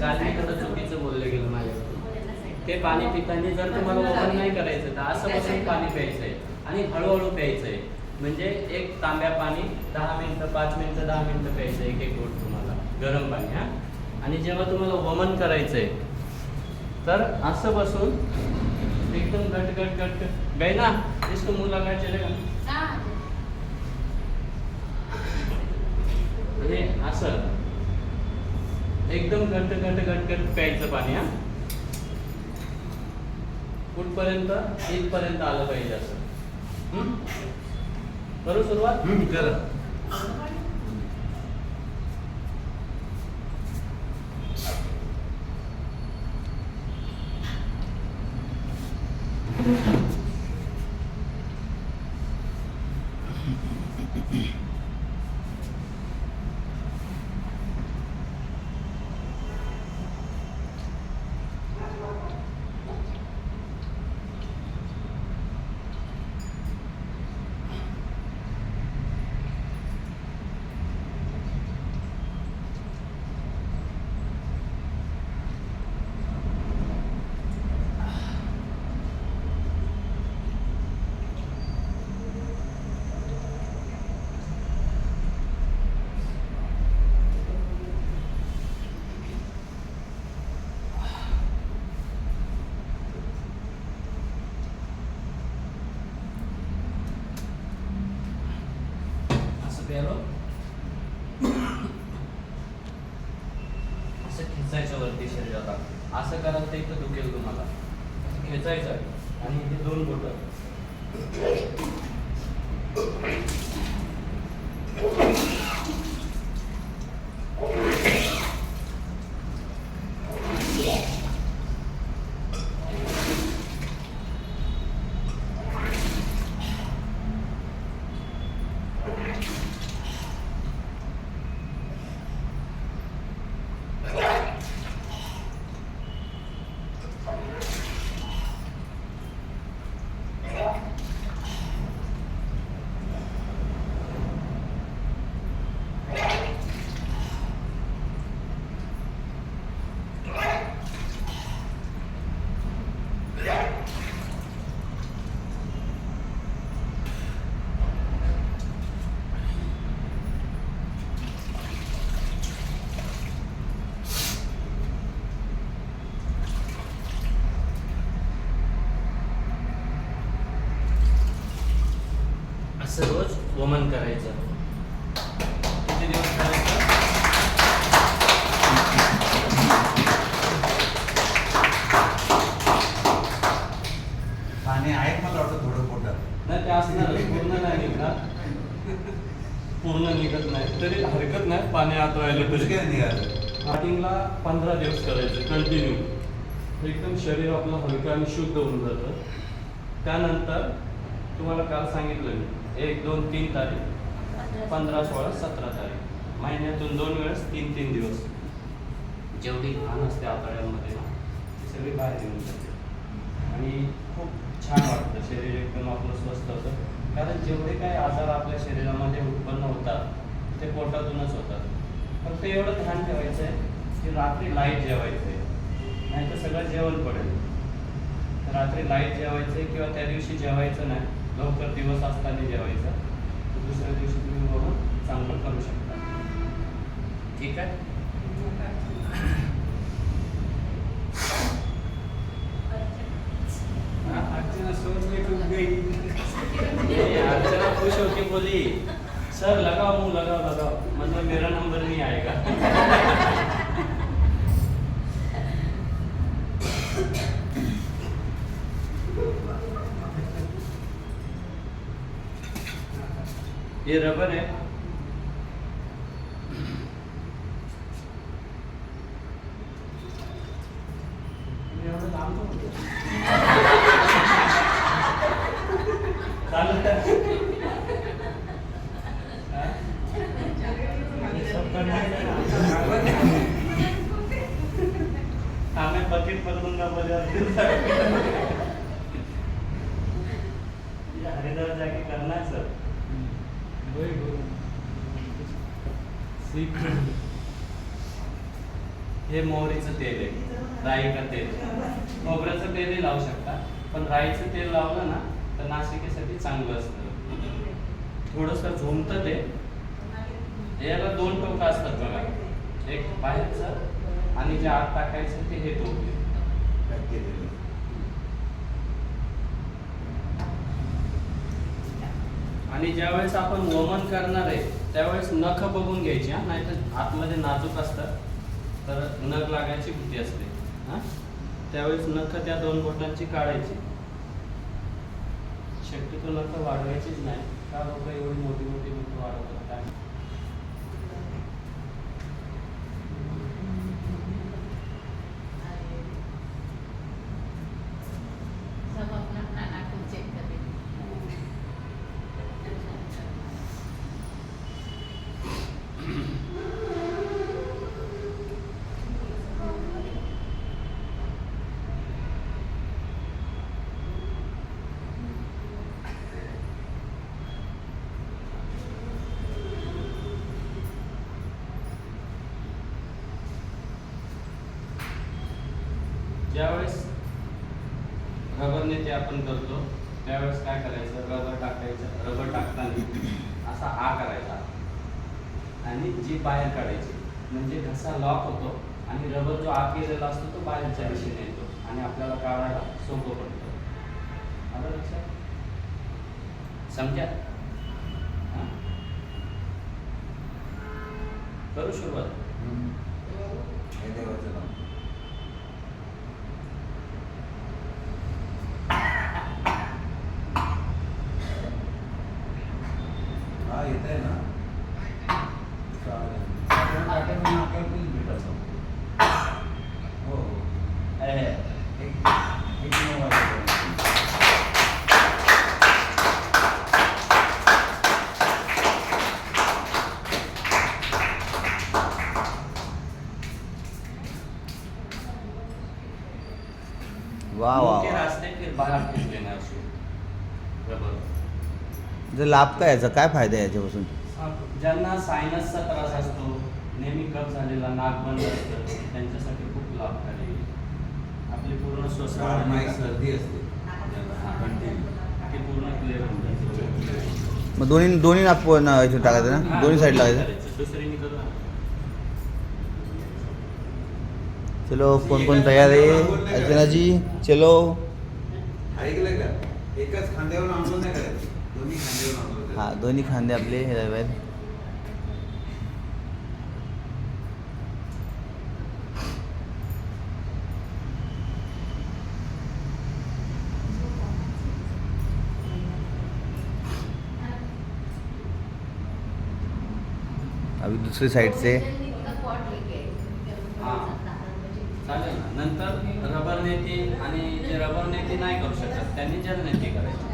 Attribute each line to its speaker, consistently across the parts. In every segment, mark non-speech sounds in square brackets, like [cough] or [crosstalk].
Speaker 1: काल मी थोडं चुकीचं बोलले गेलं माझ्याकडून ते पाणी पिताना जर तुम्हाला ओपन नाही करायचं तर असं बसून पाणी प्यायचं आहे आणि हळूहळू प्यायचं आहे म्हणजे एक तांब्या पाणी दहा मिनटं पाच मिनटं दहा मिनटं प्यायचं एक एक घोट तुम्हाला गरम पाणी हा. आणि जेव्हा तुम्हाला वमन करायचं आहे तर असं बसून एकदम घट घट घट. घट गई ना इसको मुंह लगा चलेगा असं. एकदम घट्ट घट्ट घट घट प्यायचं पाणी हा. कुठपर्यंत? इथपर्यंत आलं पाहिजे असं. हम्म? करू सुरुवात?
Speaker 2: करा.
Speaker 1: असं असं खेचायचं वरती शरीराला असं करा तर इथं दुखेल तुम्हाला. असं खेचायचं आहे आणि इथे दोन बोट असं रोज वमन करायचं. किती दिवस करायचं?
Speaker 2: पाणी आहे मला वाटतं थोडं पोटात
Speaker 1: नाही ते असणार पूर्ण नाही निघणार. पूर्ण निघत नाही. तरी हरकत नाही पाणी आत व्हायला तरी.
Speaker 2: काय निघालं.
Speaker 1: स्टार्टिंगला पंधरा दिवस करायचं कंटिन्यू एकदम शरीर आपलं हलकं आणि शुद्ध होऊन जातं. त्यानंतर तुम्हाला काल सांगितलं मी एक दोन तीन तारीख. पंधरा सोळा सतरा तारीख. महिन्यातून दोन वेळेस तीन तीन दिवस. जेवढी घाण असते आतड्यांमध्ये ना ती सगळी बाहेर येऊन जाते. आणि खूप छान वाटतं. शरीर एकदम आपलं स्वस्थ होतं. कारण जेवढे काही आजार आपल्या शरीरामध्ये उत्पन्न होतात ते पोटातूनच होतात. फक्त एवढं ध्यान ठेवायचं आहे की रात्री लाइट जेवायचं आहे नाही तर सगळं जेवण पडेल. रात्री लाइट जेवायचं आहे किंवा त्या दिवशी जेवायचं नाही. लवकर दिवस असताना जेवायचा. दुसऱ्या दिवशी तुम्ही बघून चांगलं करू शकता. ठीक आहे? ये रबर है। एवढं चालेल बकेट हरिद्वार जाके करना सर हे मोहरीचं तेल आहे. राई का तेल. खोबऱ्याचं तेलही लावू शकता. पण राईचं तेल लावलं ना तर नाशिकेसाठी चांगलं असतं. थोडंसं झोमतं ते. याला दोन टोकं असतात बघा. एक बाहेरचं आणि जे आत टाकायचं ते हे टोक. आणि ज्यावेळेस आपण वमन करणार आहे त्यावेळेस नख बघून घ्यायची हा? नाहीतर आतमध्ये नाजूक असतात तर नख लागायची भीती असते हा? त्यावेळेस नख त्या दोन बोटांची काढायची. शक्यतो नख वाढवायचीच नाही का लोक एवढी मोठी मोठी नख वाढवतात? काय ज्यावेळेस रबरने ते आपण करतो त्यावेळेस काय करायचं? रबर टाकायचं रबर टाकताना असा आ करायचा. आणि जी बाहेर काढायची म्हणजे घसा लॉक होतो आणि रबर जो आत गेलेला असतो तो बाहेरच्या दिशेने येतो आणि आपल्याला काढायला सोपं पडतं. आता लक्षात? समजा करू सुरुवात
Speaker 2: हम्म. हे देवाचं नाव. हा येत आहे ना चालेल. साखर टाकायचं ना, आपल्याला पण भेटायचं. हो हो. एक एक नऊ वाजेपर्यंत.
Speaker 3: वा वा
Speaker 1: मुंह के
Speaker 3: वा.
Speaker 1: रास्ते फिर बाहर खींच लेना उसको रबर
Speaker 3: जर लाभ काय याचा काय फायदा आहे याच्यापासून
Speaker 1: ज्यांना सायनसचा त्रास असतो नेहमी कफ झालेला नाक बंद असतं त्यांच्यासाठी खूप लाभकारी आहे. आपली पूर्ण
Speaker 2: सर्दी असते
Speaker 1: ती पूर्ण क्लिअर होऊन जाते
Speaker 3: मग दोन्ही दोन्ही आपण याच्यात टाकायचं ना दोन्ही साईड लावायचं
Speaker 1: करायचं. दुसरीने करू ना.
Speaker 3: चलो कोण कोण तयार आहे अर्चनाजी चलो।
Speaker 2: ऐकलं का एकाच खांद्यावर आंदोलन नाही करायचं दोन्ही खांद्यावर आंदोलन
Speaker 3: हा दोन्ही खांदे आपले हे आहेत अभी दुसरी साइड से
Speaker 1: हा. चालेल ना. नंतर रबर नेती आणि जे रबर नेती नाही करू शकत त्यांनी जल नेती करायची.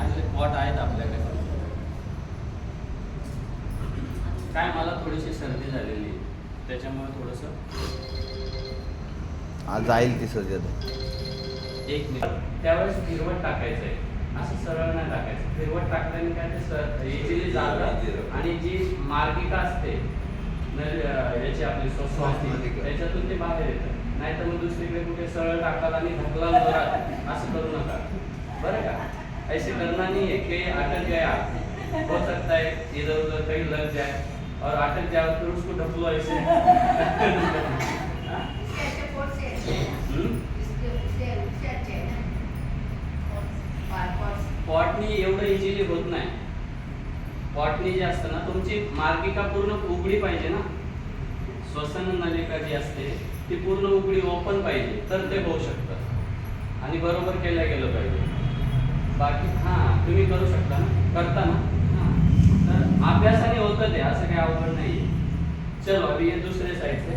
Speaker 1: आणि पॉट आहेत आपल्याकडे. काय मला थोडीशी सर्दी झालेली आहे. त्याच्यामुळे थोडंसं
Speaker 3: आज जाईल ती सर्दी आता.
Speaker 1: एक मिनिट. त्यावेळेस फिरवट टाकायचं आहे. असं सरळ नाही टाकायचं. फिरवट टाकल्याने काय ते सर इझिली जातं आणि जी मार्गिका असते याची आपली
Speaker 2: मार्गिका.
Speaker 1: त्याच्यातून ते बाहेर येतं. नाही तर मग दुसरीकडे कुठे सरळ टाकतात आणि ढकला जोरात. असं करू नका. बरं का? ऐसे करना नहीं है कि अटक गया हो सकता है इधर उधर कहीं लग जाए. और अटक जाए फिर उसको ढकलो ऐसे. हाँ? [laughs] हम्म? पॉटनी एवढं इझिली होत नाही. बॉटनी जे असतं ना तुमची मार्गिका पूर्ण उघडी पाहिजे ना. श्वसन नलिका जी असते ती पूर्ण उघडी ओपन पाहिजे तर ते होऊ शकतं. आणि बरोबर केलं गेलं पाहिजे. बाकी हां तुम्ही करू शकता ना करता ना. हां. तर अभ्यासाने होतं ते असं काही अवघड नाही. चलो अभी ये दूसरे साइड से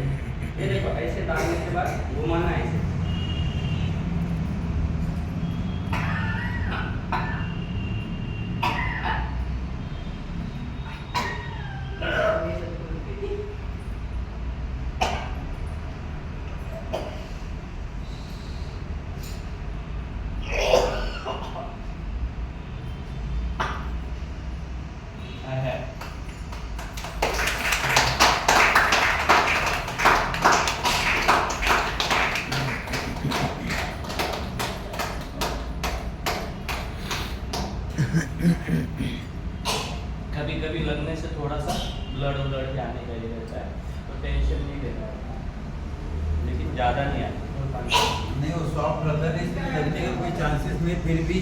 Speaker 1: ये देखो ऐसे डालने के बाद घुमाना है ऐसे. कभी कभी लगने से थोड़ा सा ब्लड लड़ भी आने का ये रहता है तो टेंशन नहीं लेना लेकिन ज़्यादा नहीं आता
Speaker 2: नहीं, वो सॉफ्ट रहता है इसलिए लगने का कोई चांसेस नहीं फिर भी